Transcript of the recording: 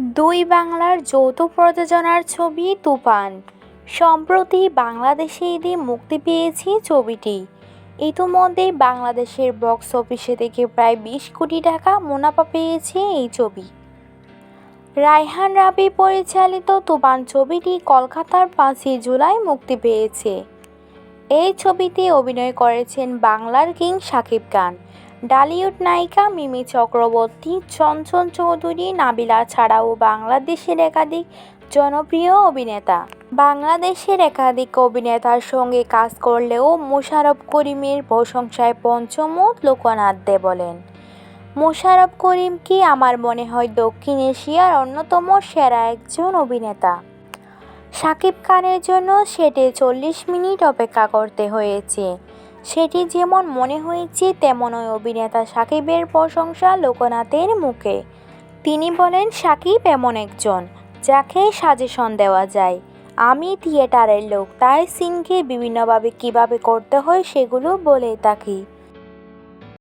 দুই বাংলার যৌথ প্রযোজনার ছবি তুফান। সম্প্রতি বাংলাদেশে ঈদে মুক্তি পেয়েছে ছবিটি। ইতিমধ্যেই বাংলাদেশের বক্স অফিসে থেকে প্রায় বিশ কোটি টাকা মুনাফা পেয়েছে এই ছবি। রায়হান রাবি পরিচালিত তুফান ছবিটি কলকাতার পাঁচই জুলাই মুক্তি পেয়েছে। এই ছবিতে অভিনয় করেছেন বাংলার কিং শাকিব খান। ডালিউড নায়িকা মিমি চক্রবর্তী, চঞ্চল চৌধুরী, নাবিলা ছাড়াও বাংলাদেশের একাধিক জনপ্রিয় অভিনেতা। বাংলাদেশের একাধিক অভিনেতার সঙ্গে কাজ করলেও মোশাররফ করিমের প্রশংসায় পঞ্চমুখ লোকনাথ দে বলেন মোশারফ করিম কি আমার মনে হয় দক্ষিণ এশিয়ার অন্যতম সেরা একজন অভিনেতা? সাকিব খানের জন্য সেটে চল্লিশ মিনিট অপেক্ষা করতে হয়েছে। সেটি যেমন মনে হয়েছে, তেমনই অভিনেতা সাকিবের প্রশংসা লোকনাথের মুখে। তিনি বলেন, সাকিব এমন একজন যাকে সাজেশন দেওয়া যায়। আমি থিয়েটারের লোক, তাই সিনকে বিভিন্নভাবে কীভাবে করতে হয় সেগুলো বলে থাকি।